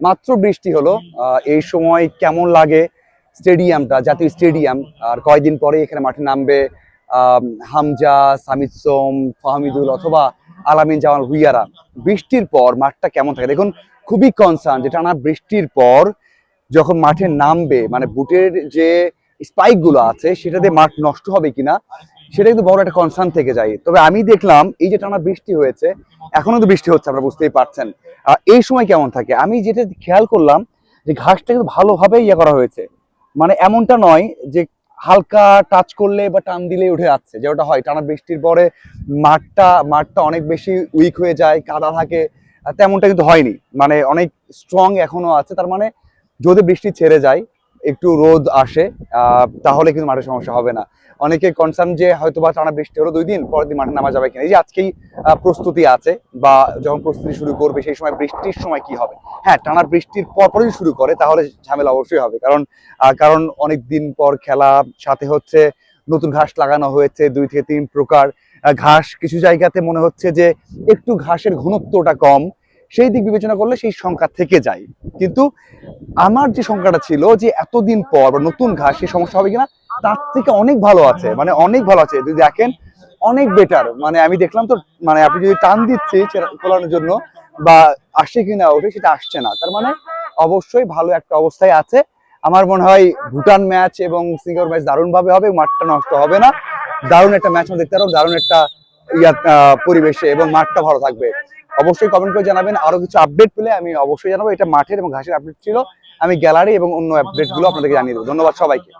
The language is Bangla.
মাত্র বৃষ্টি হলো। এই সময় কেমন লাগে স্টেডিয়ামটা জাতীয় স্টেডিয়াম? আর কয়দিন পরে এখানে মাঠে নামবে হামজা সামিদ সোম ফাহমিদুল অথবা আলামিন জামাল ভুইয়ারা। বৃষ্টির পর মাঠটা কেমন থাকে? দেখুন খুবই কনসার্ন যে টানা বৃষ্টির পর যখন মাঠে নামবে মানে বুটের যে স্পাইকগুলো আছে সেটাতে মাঠ নষ্ট হবে কিনা সেটা কিন্তু বড় একটা কনসার্ন থেকে যায়। তবে আমি দেখলাম, এই যে টানা বৃষ্টি হয়েছে, এখনও তো বৃষ্টি হচ্ছে, আপনারা বুঝতেই পারছেন। এই সময় কেমন থাকে? আমি যেটা খেয়াল করলাম, যে ঘাসটা কিন্তু ভালোভাবে ইয়ে করা হয়েছে। মানে এমনটা নয় যে হালকা টাচ করলে বা টান দিলে উঠে যাচ্ছে যেটা হয়। টানা বৃষ্টির পরে মাঠটা মাঠটা অনেক বেশি উইক হয়ে যায়, কাদা থাকে তেমনটা কিন্তু হয়নি। মানে অনেক স্ট্রং এখনও আছে। তার মানে যদি বৃষ্টি ছেড়ে যায় একটু রোদ আসে তাহলে কিন্তু মাঠে সমস্যা হবে না। অনেকে কনসার্ন যে হয়তো বা টানা বৃষ্টি হলো দুই দিন, পরের দিন মাঠে নামা যাবে কিনা। এই যে আজকেই প্রস্তুতি আছে বা যখন প্রস্তুতি শুরু করবে, সেই সময় বৃষ্টির সময় কি হবে? হ্যাঁ টানা বৃষ্টির পর যদি শুরু করে, তাহলে ঝামেলা অবশ্যই হবে। কারণ কারণ অনেক দিন পর খেলা, সাথে হচ্ছে নতুন ঘাস লাগানো হয়েছে, দুই থেকে তিন প্রকার ঘাস। কিছু জায়গাতে মনে হচ্ছে যে একটু ঘাসের ঘনত্বটা কম সেই দিক বিবেচনা করলে সেই সংখ্যা থেকে যায়। কিন্তু আমার যে সংখ্যাটা ছিল যে এতদিন পর বা নতুন ঘাস সেই সমস্যা হবে কিনা, তার থেকে অনেক ভালো আছে মানে অনেক ভালো আছে। যদি দেখেন, অনেক বেটার মানে আমি দেখলাম তো মানে আপনি যদি টান দিচ্ছি খোলানোর জন্য বা আসে কিনা ওঠে, সেটা আসছে না। তার মানে অবশ্যই ভালো একটা অবস্থায় আছে। আমার মনে হয় ভুটান ম্যাচ এবং সিঙ্গাপুর ম্যাচ দারুণ ভাবে হবে, মাঠটা নষ্ট হবে না। দারুণ একটা ম্যাচ আমরা দেখতে পারব দারুণ একটা পরিবেশে এবং মাঠটা ভালো থাকবে। অবশ্যই কমেন্ট করে জানাবেন। আরও কিছু আপডেট পেলে আমি অবশ্যই জানাব। এটা মাঠের এবং ঘাসের আপডেট ছিল। আমি গ্যালারি এবং অন্য আপডেটগুলো আপনাদেরকে জানিয়ে দেবো। ধন্যবাদ সবাইকে।